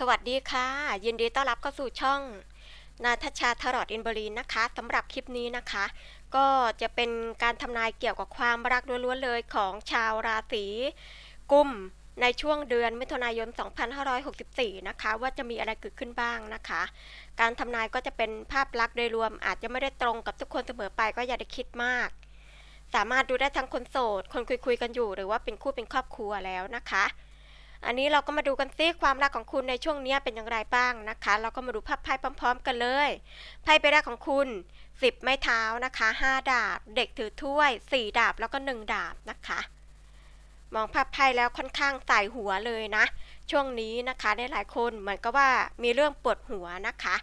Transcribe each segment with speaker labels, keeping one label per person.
Speaker 1: สวัสดีค่ะ ยินดีต้อนรับเข้าสู่ช่อง นาทชาทรอดอินบรีนนะคะสำหรับคลิปนี้นะคะ ก็จะเป็นการทำนายเกี่ยวกับความรักล้วนๆเลยของชาวราศีกุมในช่วงเดือนมิถุนายน 2564 นะคะ ว่าจะมีอะไรเกิดขึ้นบ้างนะคะ การทำนายก็จะเป็นภาพลักษณ์โดยรวม อาจจะไม่ได้ตรงกับทุกคนเสมอไปก็อย่าได้คิดมาก สามารถดูได้ทั้งคนโสด คนคุยๆกันอยู่ หรือว่าเป็นคู่เป็นครอบครัวแล้วนะคะ อันนี้เราก็มาดูกันซิความรักของคุณในช่วงนี้เป็นอย่างไรบ้างนะคะ เราก็มาดูภาพไพ่พร้อม ๆ กันเลยไพ่ใบแรกของคุณ 10 ไม้เท้านะคะ 5 ดาบ เด็กถือถ้วย 4 ดาบแล้วก็ 1 ดาบนะคะ มองภาพไพ่แล้วค่อนข้างใส่หัวเลยนะ ช่วงนี้นะคะได้หลายคนเหมือนกับว่ามีเรื่องปวดหัวนะคะ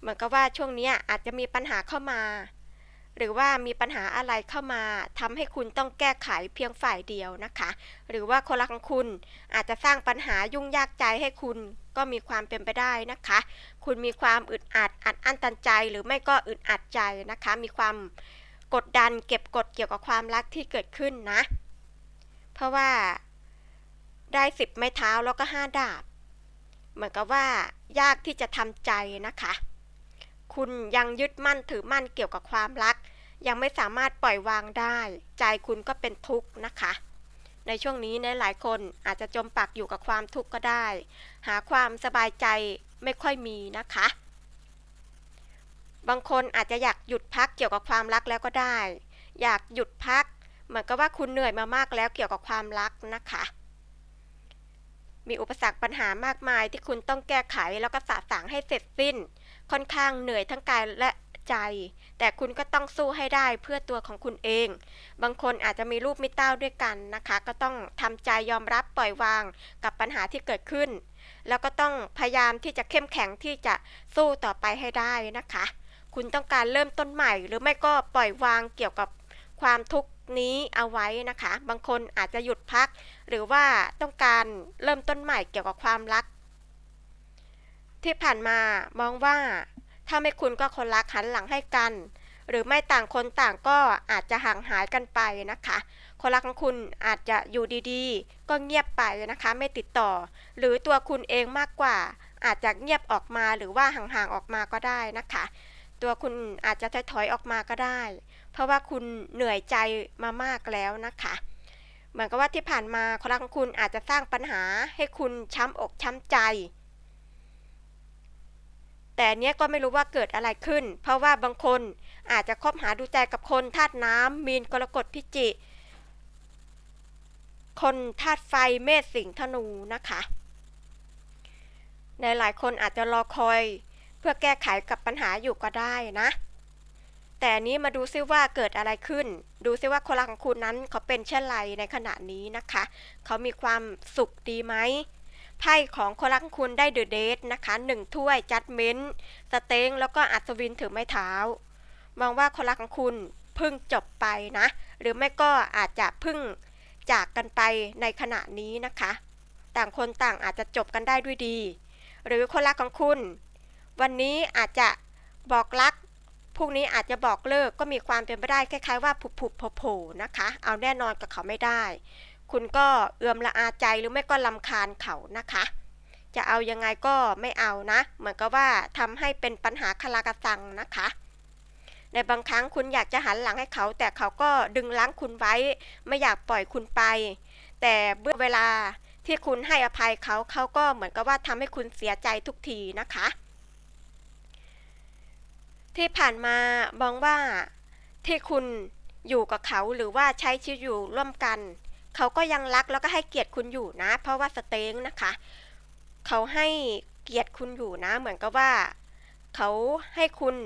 Speaker 1: เหมือนกับว่าช่วงนี้อาจจะมีปัญหาเข้ามา หรือว่ามีปัญหาอะไรเข้ามาทำให้คุณต้องแก้ไขเพียงฝ่ายเดียวนะคะ หรือว่าคนรักของคุณอาจจะสร้างปัญหายุ่งยากใจให้คุณก็มีความเป็นไปได้นะคะ คุณมีความอึดอัดอัดอั้นตันใจหรือไม่ก็อึดอัดใจนะคะ มีความกดดันเก็บกดเกี่ยวกับความรักที่เกิดขึ้นนะ เพราะว่าได้สิบไม้เท้าแล้วก็ห้าดาบ เหมือนกับว่ายากที่จะทำใจนะคะ คุณยังยึดมั่นถือมั่นเกี่ยวกับความรัก ยังไม่สามารถปล่อยวางได้ ใจคุณก็เป็นทุกข์นะคะ ในช่วงนี้ในหลายคนอาจจะจมปักอยู่กับความทุกข์ก็ได้ หาความสบายใจไม่ค่อยมีนะคะ บางคนอาจจะอยากหยุดพักเกี่ยวกับความรักแล้วก็ได้ อยากหยุดพัก เหมือนกับว่าคุณเหนื่อยมามากแล้วเกี่ยวกับความรักนะคะมีอุปสรรคปัญหามากมายที่คุณต้องแก้ไขแล้วก็สะสางให้เสร็จสิ้น ค่อนข้างเหนื่อยทั้งกายและใจ แต่คุณก็ต้องสู้ให้ได้เพื่อตัวของคุณเอง บางคนอาจจะมีลูกมิเต้าด้วยกันนะคะ ก็ต้องทำใจยอมรับปล่อยวางกับปัญหาที่เกิดขึ้น แล้วก็ต้องพยายามที่จะเข้มแข็งที่จะสู้ต่อไปให้ได้นะคะ คุณต้องการเริ่มต้นใหม่ หรือไม่ก็ปล่อยวางเกี่ยวกับความทุกข์นี้เอาไว้นะคะ บางคนอาจจะหยุดพัก หรือว่าต้องการเริ่มต้นใหม่เกี่ยวกับความรัก ที่ผ่านมามองว่า ถ้าไม่คุณก็คนรักหันหลังให้กัน หรือไม่ต่างคนต่างก็อาจจะห่างหายกันไปนะคะ คนรักของคุณอาจจะอยู่ดีๆ ก็เงียบไปนะคะ ไม่ติดต่อ หรือตัวคุณเองมากกว่า อาจจะเงียบออกมาหรือว่าห่างๆออกมาก็ได้นะคะ ตัวคุณอาจจะถอยๆออกมาก็ได้ เพราะว่าคุณเหนื่อยใจมามากแล้วนะคะเหมือนกับว่าที่ผ่านมาคนรักของคุณอาจจะสร้างปัญหาให้คุณช้ำอกช้ำใจ แต่เนี้ยก็ไม่รู้ว่าเกิดอะไรขึ้น เพราะว่าบางคนอาจจะคบหาดูใจกับคนธาตุน้ำมีนกรกฎพิจิ คนธาตุไฟเมษสิงห์ธนูนะคะในหลายคนอาจจะรอคอยเพื่อแก้ไขกับปัญหาอยู่ก็ได้นะ แต่นนี้มาดูซิว่าเกิดอะไรขึ้น ดูซิว่าคนรักของคุณนั้นเขาเป็นเช่นไรในขณะนี้นะคะ เขามีความสุขดีไหม ไพ่ของคนรักคุณได้เดอะเดทนะคะหนึ่งถ้วยจัดเมนสเต็งแล้วก็อัศวินถือไม้เท้า มองว่าคนรักของคุณเพิ่งจบไปนะ หรือไม่ก็อาจจะเพิ่งจากกันไปในขณะนี้นะคะ ต่างคนต่างอาจจะจบกันได้ด้วยดี หรือคนรักของคุณ วันนี้อาจจะบอกรักพรุ่งนี้อาจจะบอกเลิกก็มีความเป็นไปได้คล้ายๆว่าผุบๆโผล่ๆนะคะ เอาแน่นอนกับเขาไม่ได้ คุณก็เอือมละอาใจหรือไม่ก็ลำคาญเขานะคะ จะเอายังไงก็ไม่เอานะ เหมือนกับว่าทำให้เป็นปัญหาคลากระสังนะคะ ในบางครั้งคุณอยากจะหันหลังให้เขา แต่เขาก็ดึงล้างคุณไว้ ไม่อยากปล่อยคุณไป แต่เมื่อเวลาที่คุณให้อภัยเขาเขาก็เหมือนกับว่าทำให้คุณเสียใจทุกทีนะคะ ที่ผ่านมามองว่าที่คุณอยู่กับเขาหรือว่าใช้ชีวิตอยู่ร่วมกัน เขาก็ยังรักแล้วก็ให้เกียรติคุณอยู่นะ เพราะว่าสเต็งนะคะ เขาให้เกียรติคุณอยู่นะ เหมือนกับว่า เขาให้คุณ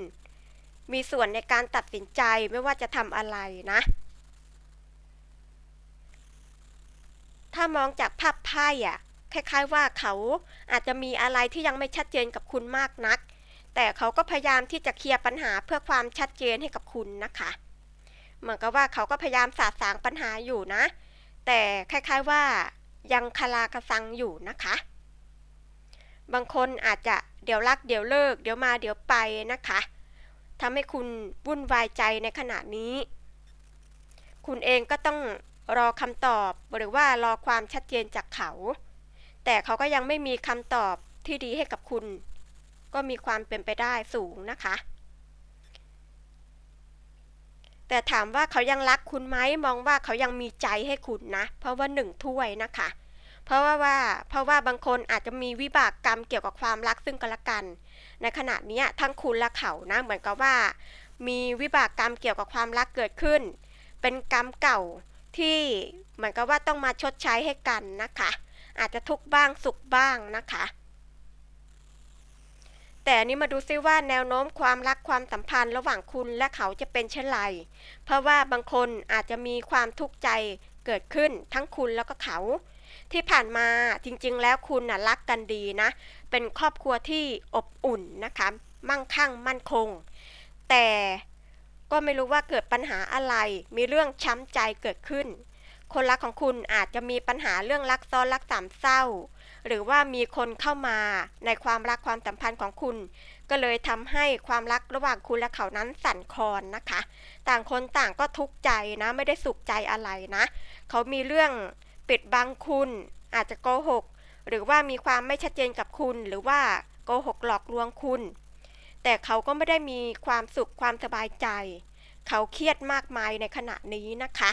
Speaker 1: มีส่วนในการตัดสินใจไม่ว่าจะทำอะไรนะ ถ้ามองจากภาพไพ่อะคล้ายๆว่าเขาอาจจะมีอะไรที่ยังไม่ชัดเจนกับคุณมากนัก แต่เขาก็พยายามที่จะเคลียร์ปัญหาเพื่อความชัดเจนให้กับคุณนะคะ เหมือนกับว่าเขาก็พยายามสาสางปัญหาอยู่นะ แต่คล้ายๆว่ายังคาลากระซังอยู่นะคะ บางคนอาจจะเดี๋ยวรักเดี๋ยวเลิก เดี๋ยวมาเดี๋ยวไปนะคะทำให้คุณวุ่นวายใจในขณะนี้ คุณเองก็ต้องรอคำตอบหรือว่ารอความชัดเจนจากเขา แต่เขาก็ยังไม่มีคำตอบที่ดีให้กับคุณ ก็มีความเป็นไปได้สูงนะคะ แต่ถามว่าเขายังรักคุณไหมมองว่าเขายังมีใจให้คุณนะ เพราะว่าหนึ่งถ้วยนะคะ เพราะว่าว่าเพราะว่าบางคนอาจจะมีวิบากกรรมเกี่ยวกับความรักซึ่งกันและกัน ในขณะนี้ทั้งคุณและเขานะเหมือนกับว่า มีวิบากกรรมเกี่ยวกับความรักเกิดขึ้น เป็นกรรมเก่าที่เหมือนกับว่าต้องมาชดใช้ให้กันนะคะ อาจจะทุกข์บ้างสุขบ้างนะคะ แต่นนี้มาดูซิว่าแนวโน้มความรักความสัมพันธ์ระหว่างคุณและเขาจะเป็นเช่นไร เพราะว่าบางคนอาจจะมีความทุกข์ใจเกิดขึ้นทั้งคุณแล้วก็เขา ที่ผ่านมาจริงๆ แล้วคุณน่ะรักกันดีนะ เป็นครอบครัวที่อบอุ่นนะคะ มั่งคั่งมั่นคง แต่ก็ไม่รู้ว่าเกิดปัญหาอะไร มีเรื่องช้ำใจเกิดขึ้น คนรักของคุณอาจจะมีปัญหาเรื่องรักซ้อนรักสามเศร้า หรือว่ามีคนเข้ามาในความรักความสัมพันธ์ของคุณ ก็เลยทำให้ความรักระหว่างคุณและเขานั้นสั่นคลอนนะคะ ต่างคนต่างก็ทุกข์ใจนะ ไม่ได้สุขใจอะไรนะ เขามีเรื่องปิดบังคุณ อาจจะโกหก หรือว่ามีความไม่ชัดเจนกับคุณ หรือว่าโกหกหลอกลวงคุณ แต่เขาก็ไม่ได้มีความสุขความสบายใจ เขาเครียดมากมายในขณะนี้นะคะ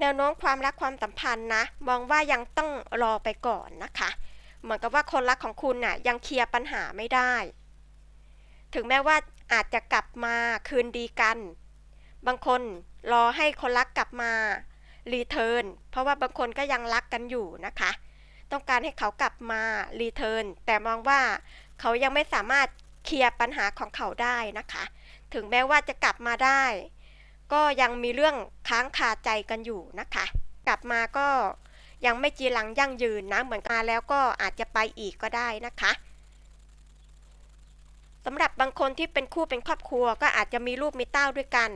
Speaker 1: แนวโน้มความรักความสัมพันธ์นะ มองว่ายังต้องรอไปก่อนนะคะ เหมือนกับว่าคนรักของคุณน่ะยังเคลียร์ปัญหาไม่ได้ ถึงแม้ว่าอาจจะกลับมาคืนดีกัน บางคนรอให้คนรักกลับมารีเทิร์นเพราะว่าบางคนก็ยังรักกันอยู่นะคะ ต้องการให้เขากลับมารีเทิร์นแต่มองว่าเขายังไม่สามารถเคลียร์ปัญหาของเขาได้นะคะ ถึงแม้ว่าจะกลับมาได้ ก็ยังมีเรื่องค้างคาใจกันอยู่นะคะ กลับมาก็ยังไม่จีรังยั่งยืนนะเหมือนมาแล้วก็อาจจะไปอีกก็ได้นะคะสำหรับบางคนที่เป็นคู่เป็นครอบครัวก็อาจจะมีลูกมีเต้าด้วยกัน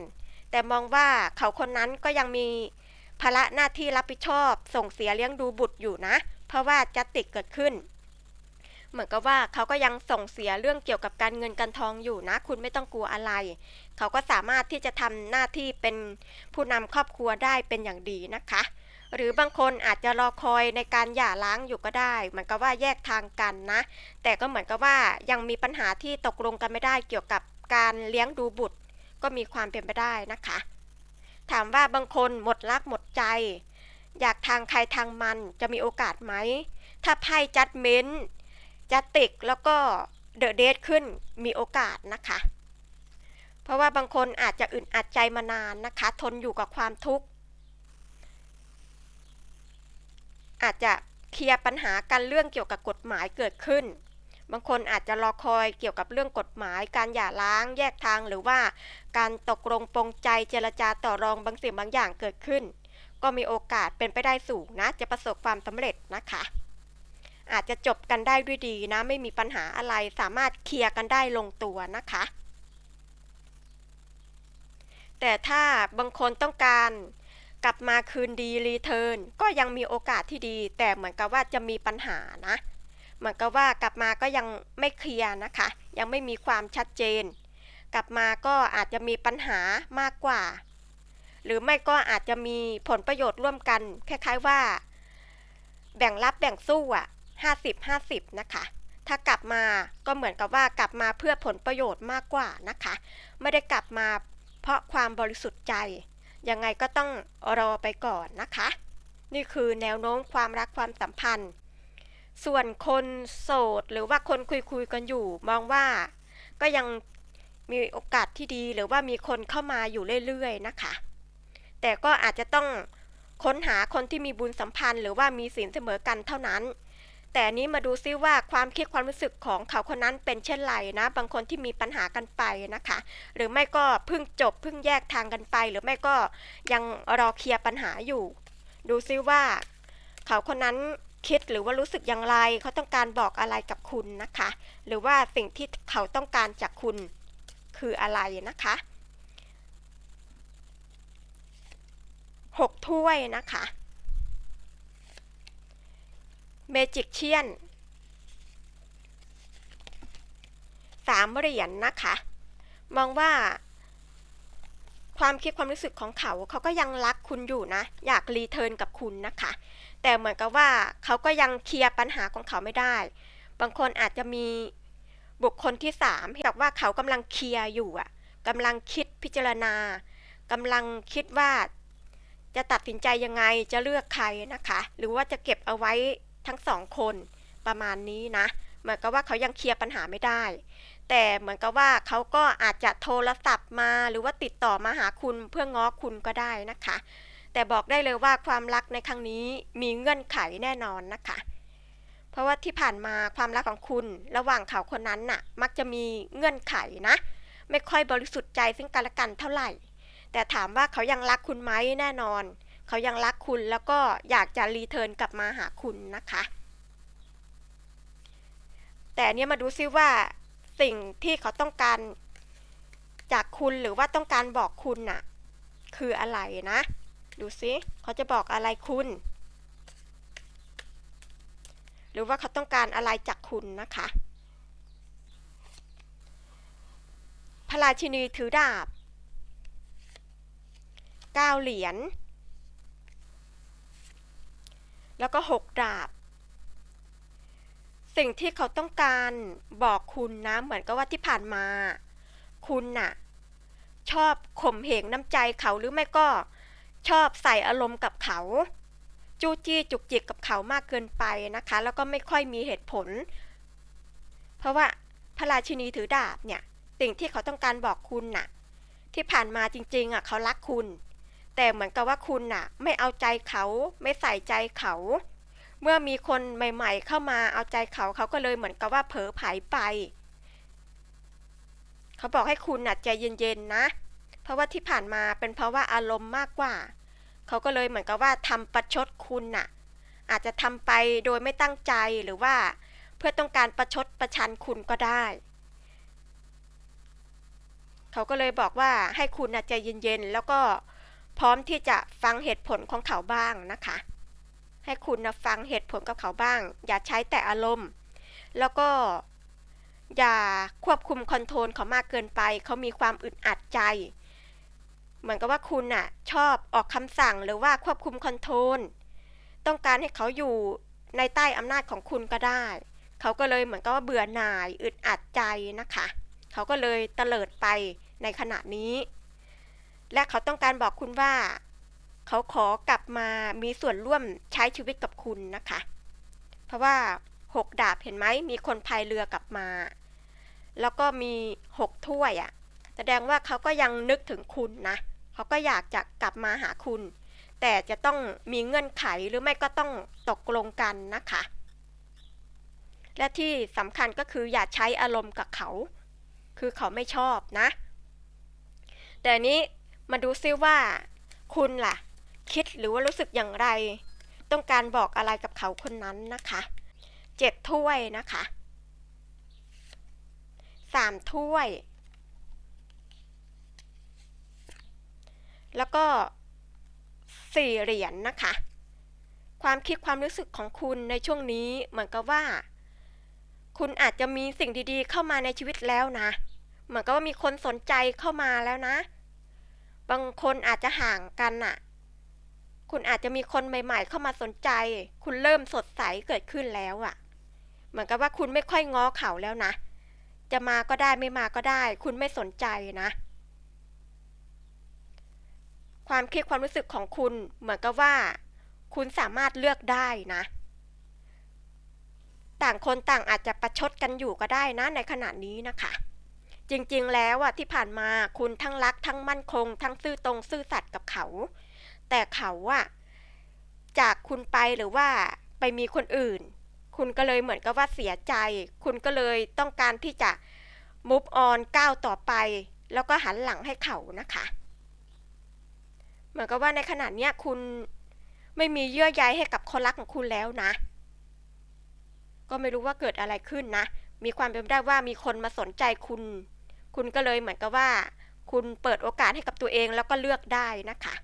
Speaker 1: แต่มองว่าเขาคนนั้นก็ยังมีภาระหน้าที่รับผิดชอบ ส่งเสียเลี้ยงดูบุตรอยู่นะ เพราะว่าจะติดเกิดขึ้น เหมือนกับว่าเขาก็ยังส่งเสียเรื่องเกี่ยวกับการเงินการทองอยู่นะ คุณไม่ต้องกลัวอะไร เขาก็สามารถที่จะทำหน้าที่เป็นผู้นำครอบครัวได้เป็นอย่างดีนะคะ หรือบางคนอาจจะรอคอยในการหย่าร้างอยู่ก็ได้ เหมือนกับว่าแยกทางกันนะ แต่ก็เหมือนกับว่ายังมีปัญหาที่ตกลงกันไม่ได้เกี่ยวกับการเลี้ยงดูบุตร ก็มีความเป็นไปได้นะคะ ถามว่าบางคนหมดรักหมดใจ อยากทางใครทางมันจะมีโอกาสไหม ถ้าไพ่จัดเม้น จัดติกแล้วก็เดอะเดทขึ้นมีโอกาสนะคะ เพราะว่าบางคนอาจจะอึดอัดใจมานานนะคะ ทนอยู่กับความทุกข์ อาจจะเคลียร์ปัญหากันเรื่องเกี่ยวกับกฎหมายเกิดขึ้น บางคนอาจจะรอคอยเกี่ยวกับเรื่องกฎหมาย การหย่าร้างแยกทางหรือว่า การตกลงปรงใจเจรจาต่อรองบางสิ่งบางอย่างเกิดขึ้น ก็มีโอกาสเป็นไปได้สูงนะ จะประสบความสำเร็จนะคะ อาจจะจบกันได้ด้วยดีนะ ไม่มีปัญหาอะไรสามารถเคลียร์กันได้ลงตัวนะคะ แต่ถ้าบางคนต้องการกลับมาคืนดีรีเทิร์นก็ยังมีโอกาสที่ดี แต่เหมือนกับว่าจะมีปัญหานะเหมือนกับว่ากลับมาก็ยังไม่เคลียร์นะคะ ยังไม่มีความชัดเจน กลับมาก็อาจจะมีปัญหามากกว่า หรือไม่ก็อาจจะมีผลประโยชน์ร่วมกันคล้ายๆว่า แบ่งรับแบ่งสู้อะ ห้าสิบห้าสิบนะคะ ถ้ากลับมาก็เหมือนกับว่ากลับมาเพื่อผลประโยชน์มากกว่านะคะ ไม่ได้กลับมาเพราะความบริสุทธิ์ใจ ยังไงก็ต้องรอไปก่อนนะคะ นี่คือแนวโน้มความรักความสัมพันธ์ ส่วนคนโสดหรือว่าคนคุยคุยกันอยู่ มองว่าก็ยังมีโอกาสที่ดีหรือว่ามีคนเข้ามาอยู่เรื่อยๆนะคะ แต่ก็อาจจะต้องค้นหาคนที่มีบุญสัมพันธ์ หรือว่ามีศีลเสมอกันเท่านั้น แต่นนี้มาดูซิว่าความคิดความรู้สึกของเขาคนนั้นเป็นเช่นไรนะ บางคนที่มีปัญหากันไปนะคะ หรือไม่ก็เพิ่งจบเพิ่งแยกทางกันไป หรือไม่ก็ยังรอเคลียร์ปัญหาอยู่ ดูซิว่า เขาคนนั้นคิดหรือว่ารู้สึกอย่างไร เขาต้องการบอกอะไรกับคุณนะคะ หรือว่าสิ่งที่เขาต้องการจากคุณคืออะไรนะคะหกถ้วยนะคะ เมจิกเชียนสามเหรียญนนะคะ มองว่า ความคิดความรู้สึกของเขา เขาก็ยังรักคุณอยู่นะ อยากรีเทิร์นกับคุณนะคะ แต่เหมือนกับว่าเขาก็ยังเคลียร์ปัญหาของเขาไม่ได้ บางคนอาจจะมีบุคคลที่สามแบบว่าเขากำลังเคลียร์อยู่อะกำลังคิดพิจารณากำลังคิดว่าจะตัดสินใจยังไงจะเลือกใครนะคะ หรือว่าจะเก็บเอาไว้ ทั้งสองคนประมาณนี้นะ เหมือนกับว่าเขายังเคลียร์ปัญหาไม่ได้ แต่เหมือนกับว่าเขาก็อาจจะโทรศัพท์มาหรือว่าติดต่อมาหาคุณเพื่อง้อคุณก็ได้นะคะ แต่บอกได้เลยว่าความรักในครั้งนี้มีเงื่อนไขแน่นอนนะคะ เพราะว่าที่ผ่านมาความรักของคุณระหว่างเขาคนนั้นน่ะ มักจะมีเงื่อนไขนะ ไม่ค่อยบริสุทธิ์ใจซึ่งกันและกันเท่าไหร่ แต่ถามว่าเขายังรักคุณไหมแน่นอน เขายังรักคุณแล้วก็อยากจะรีเทิร์นกลับมาหาคุณนะคะ แต่เนี้ยมาดูซิว่าสิ่งที่เขาต้องการจากคุณหรือว่าต้องการบอกคุณน่ะ คืออะไรนะ ดูซิเขาจะบอกอะไรคุณ หรือว่าเขาต้องการอะไรจากคุณนะคะพระราชินีถือดาบเก้าเหรียญ แล้วก็หกดาบ สิ่งที่เขาต้องการบอกคุณนะเหมือนกับว่าที่ผ่านมา คุณน่ะ ชอบข่มเหงน้ำใจเขาหรือไม่ก็ชอบใส่อารมณ์กับเขา จู้จี้จุกจิกกับเขามากเกินไปนะคะ แล้วก็ไม่ค่อยมีเหตุผล เพราะว่าพระราชินีถือดาบเนี่ย สิ่งที่เขาต้องการบอกคุณน่ะ ที่ผ่านมาจริงๆอะเขารักคุณ แต่เหมือนกับว่าคุณน่ะ ไม่เอาใจเขาไม่ใส่ใจเขา เมื่อมีคนใหม่ ๆ เข้ามาเอาใจเขาเขาก็เลยเหมือนกับว่าเผลอไผลไป เขาบอกให้คุณน่ะใจเย็นๆนะ เพราะว่าที่ผ่านมาเป็นเพราะว่าอารมณ์มากกว่า เขาก็เลยเหมือนกับว่าทำประชดคุณน่ะ อาจจะทำไปโดยไม่ตั้งใจหรือว่า เพื่อต้องการประชดประชันคุณก็ได้เขาก็เลยบอกว่าให้คุณน่ะใจเย็นๆ แล้วก็ พร้อมที่จะฟังเหตุผลของเขาบ้างนะคะ ให้คุณนะฟังเหตุผลกับเขาบ้าง อย่าใช้แต่อารมณ์ แล้วก็อย่าควบคุมคอนโทรลเขามากเกินไป เขามีความอึดอัดใจ เหมือนกับว่าคุณน่ะชอบออกคำสั่งหรือว่าควบคุมคอนโทรล ต้องการให้เขาอยู่ในใต้อำนาจของคุณก็ได้ เขาก็เลยเหมือนกับว่าเบื่อหน่ายอึดอัดใจนะคะ เขาก็เลยเตลิดไปในขณะนี้ และเขาต้องการบอกคุณว่า เขาขอกลับมามีส่วนร่วมใช้ชีวิตกับคุณนะคะ เพราะว่าหกดาบเห็นไหมมีคนพายเรือกลับมา แล้วก็มีหกถ้วยอะ่ะ แสดงว่าเขาก็ยังนึกถึงคุณนะเขาก็อยากจะกลับมาหาคุณ แต่จะต้องมีเงื่อนไขหรือไม่ก็ต้องตกลงกันนะคะ และที่สำคัญก็คืออย่าใช้อารมณ์กับเขา คือเขาไม่ชอบนะ แต่นี้ มาดูซิว่า คุณล่ะ คิดหรือว่ารู้สึกอย่างไร ต้องการบอกอะไรกับเขาคนนั้นนะคะเจ็ดถ้วยนะคะสามถ้วย แล้วก็สี่เหรียญนนะคะ ความคิดความรู้สึกของคุณในช่วงนี้เหมือนกับว่า คุณอาจจะมีสิ่งดีๆ เข้ามาในชีวิตแล้วนะ เหมือนกับว่ามีคนสนใจเข้ามาแล้วนะ บางคนอาจจะห่างกันน่ะคุณอาจจะมีคนใหม่ ๆ เข้ามาสนใจ คุณเริ่มสดใสเกิดขึ้นแล้วอะ่ะเหมือนกับว่าคุณไม่ค่อยง้อเขาแล้วนะ จะมาก็ได้ไม่มาก็ได้ คุณไม่สนใจนะ ความคิดความรู้สึกของคุณเหมือนกับว่า คุณสามารถเลือกได้นะ ต่างคนต่างอาจจะประชดกันอยู่ก็ได้นะในขณะนี้นะคะ จริงๆ แล้วอะที่ผ่านมาคุณทั้งรักทั้งมั่นคง ทั้งซื่อตรงซื่อสัตย์กับเขา แต่เขาอะจากคุณไปหรือว่าไปมีคนอื่น คุณก็เลยเหมือนกับว่าเสียใจ คุณก็เลยต้องการที่จะ move on ก้าวต่อไป แล้วก็หันหลังให้เขานะคะ เหมือนกับว่าในขณะนี้คุณไม่มีเยื่อใยให้กับคนรักของคุณแล้วนะ ก็ไม่รู้ว่าเกิดอะไรขึ้นนะ มีความเป็นไปได้ว่ามีคนมาสนใจคุณ คุณก็เลยเหมือนกับว่า คุณเปิดโอกาสให้กับตัวเองแล้วก็เลือกได้นะคะ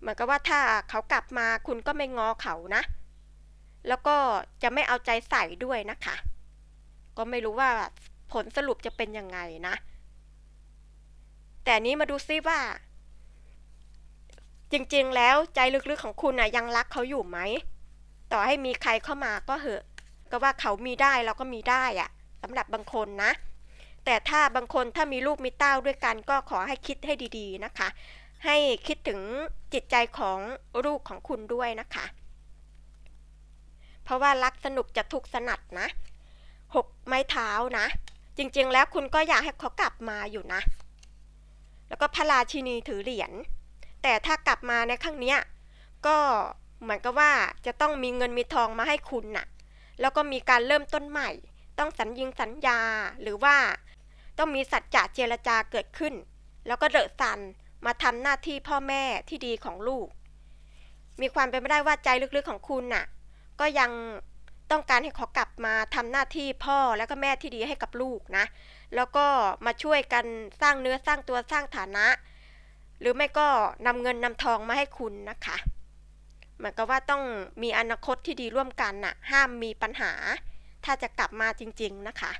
Speaker 1: เหมือนกับว่าถ้าเขากลับมาคุณก็ไม่งอเขานะ แล้วก็จะไม่เอาใจใส่ด้วยนะคะ ก็ไม่รู้ว่าผลสรุปจะเป็นยังไงนะ แต่นี้มาดูซิว่า จริงๆแล้วใจลึกๆของคุณน่ะยังรักเขาอยู่ไหม ต่อให้มีใครเข้ามาก็เหอะ ก็ว่าเขามีได้เราก็มีได้อะ สำหรับบางคนนะ แต่ถ้าบางคนถ้ามีลูกมีเต้าด้วยกันก็ขอให้คิดให้ดีๆนะคะ ให้คิดถึงจิตใจของลูกของคุณด้วยนะคะ เพราะว่ารักสนุกจะทุกสนัดนะหกไม้เท้านะ จริงๆแล้วคุณก็อยากให้เขากลับมาอยู่นะ แล้วก็พระราชินีถือเหรียญแต่ถ้ากลับมาในครั้งเนี้ยก็เหมือนกับว่าจะต้องมีเงินมีทองมาให้คุณน่ะ แล้วก็มีการเริ่มต้นใหม่ ต้องสัญญิงสัญญาหรือว่าต้องมีสัจจะเจรจาเกิดขึ้น แล้วก็เดอะซันมาทำหน้าที่พ่อแม่ที่ดีของลูก มีความเป็นไปได้ว่าใจลึกๆของคุณน่ะ ก็ยังต้องการให้เขากลับมาทำหน้าที่พ่อแล้วก็แม่ที่ดีให้กับลูกนะ แล้วก็มาช่วยกันสร้างเนื้อสร้างตัวสร้างฐานะ หรือไม่ก็นำเงินนำทองมาให้คุณนะคะ เหมือนกับว่าต้องมีอนาคตที่ดีร่วมกันน่ะ ห้ามมีปัญหา ถ้าจะกลับมาจริง ๆ นะคะ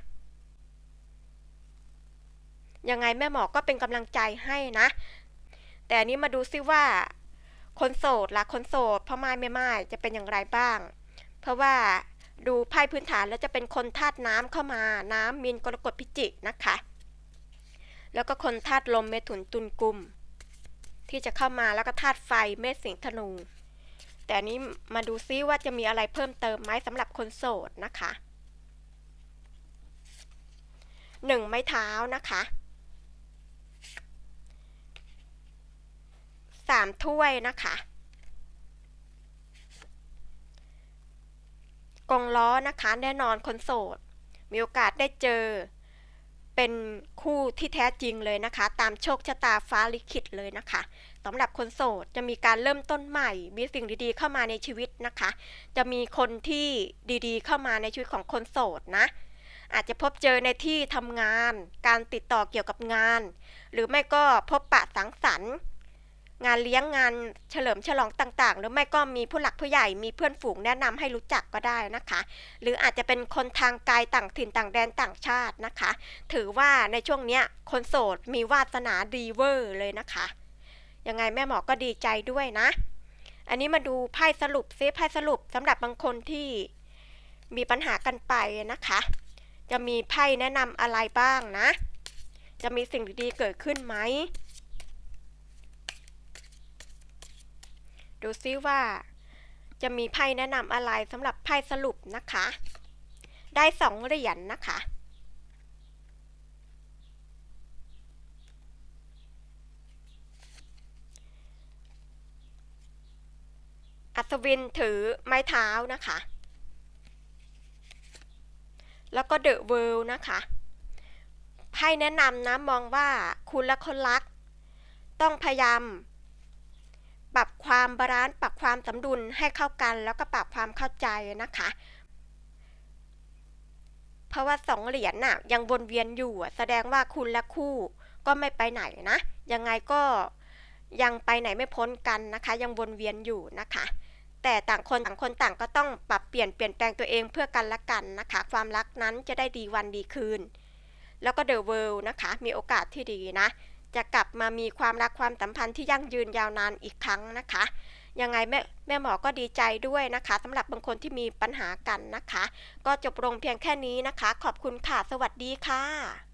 Speaker 1: ยังไงแม่หมอก็เป็นกำลังใจให้นะ แต่อันนี้มาดูซิว่า คนโสดละคนโสดพ่อไม้แม่ไม้จะเป็นอย่างไรบ้าง เพราะว่าดูไพ่พื้นฐานแล้วจะเป็นคนธาตุน้ำเข้ามาน้ำมีนกรกฎพิจิกนะคะ แล้วก็คนธาตุลมเมถุนตุลกุม ที่จะเข้ามาแล้วก็ธาตุไฟเมษสิงธนูแต่นนี้มาดูซิว่าจะมีอะไรเพิ่มเติมไหมสำหรับคนโสดนะคะ หนึ่งไม้เท้านะคะสามถ้วยนะคะกงล้อนะคะแน่นอนคนโสด มีโอกาสได้เจอ เป็นคู่ที่แท้จริงเลยนะคะ ตามโชคชะตาฟ้าลิขิตเลยนะคะสำหรับคนโสดจะมีการเริ่มต้นใหม่ มีสิ่งดีๆเข้ามาในชีวิตนะคะ จะมีคนที่ดีๆ เข้ามาในชีวิตของคนโสดนะ อาจจะพบเจอในที่ทำงาน การติดต่อเกี่ยวกับงาน หรือไม่ก็พบปะสังสรรค์ งานเลี้ยงงานเฉลิมฉลองต่างๆ หรือไม่ก็มีผู้หลักผู้ใหญ่มีเพื่อนฝูงแนะนำให้รู้จักก็ได้นะคะ หรืออาจจะเป็นคนทางไกลต่างถิ่นต่างแดนต่างชาตินะคะ ถือว่าในช่วงนี้คนโสดมีวาสนาดีเวอร์เลยนะคะ ยังไงแม่หมอก็ดีใจด้วยนะ อันนี้มาดูไพ่สรุปซิไพ่สรุปสำหรับบางคนที่มีปัญหากันไปนะคะ จะมีไพ่แนะนำอะไรบ้างนะ จะมีสิ่งดีๆเกิดขึ้นไหม ดูซิว่า จะมีไพ่แนะนำอะไรสำหรับไพ่สรุปนะคะ ได้สองเหรียญนนะคะอัศวินถือไม้เท้านะคะ แล้วก็เดอะเวิลด์นะคะไพ่แนะนำนะมองว่าคุณและคนรัก ต้องพยายามปรับความบาลานซ์ปรับความสมดุลให้เข้ากัน แล้วก็ปรับความเข้าใจนะคะ เพราะว่าสองเหรียญน่ะยังวนเวียนอยู่แสดงว่าคุณและคู่ก็ไม่ไปไหนนะ ยังไงก็ยังไปไหนไม่พ้นกันนะคะ ยังวนเวียนอยู่นะคะ แต่ต่างคนต่างคนต่างก็ต้องปรับเปลี่ยนเปลี่ยนแปลงตัวเองเพื่อกันและกันนะคะ ความรักนั้นจะได้ดีวันดีคืน แล้วก็เดอะเวิลด์นะคะ มีโอกาสที่ดีนะ จะกลับมามีความรักความสัมพันธ์ที่ยั่งยืนยาวนานอีกครั้งนะคะยังไงแม่แม่หมอก็ดีใจด้วยนะคะสำหรับบางคนที่มีปัญหากันนะคะ ก็จบลงเพียงแค่นี้นะคะ ขอบคุณค่ะ สวัสดีค่ะ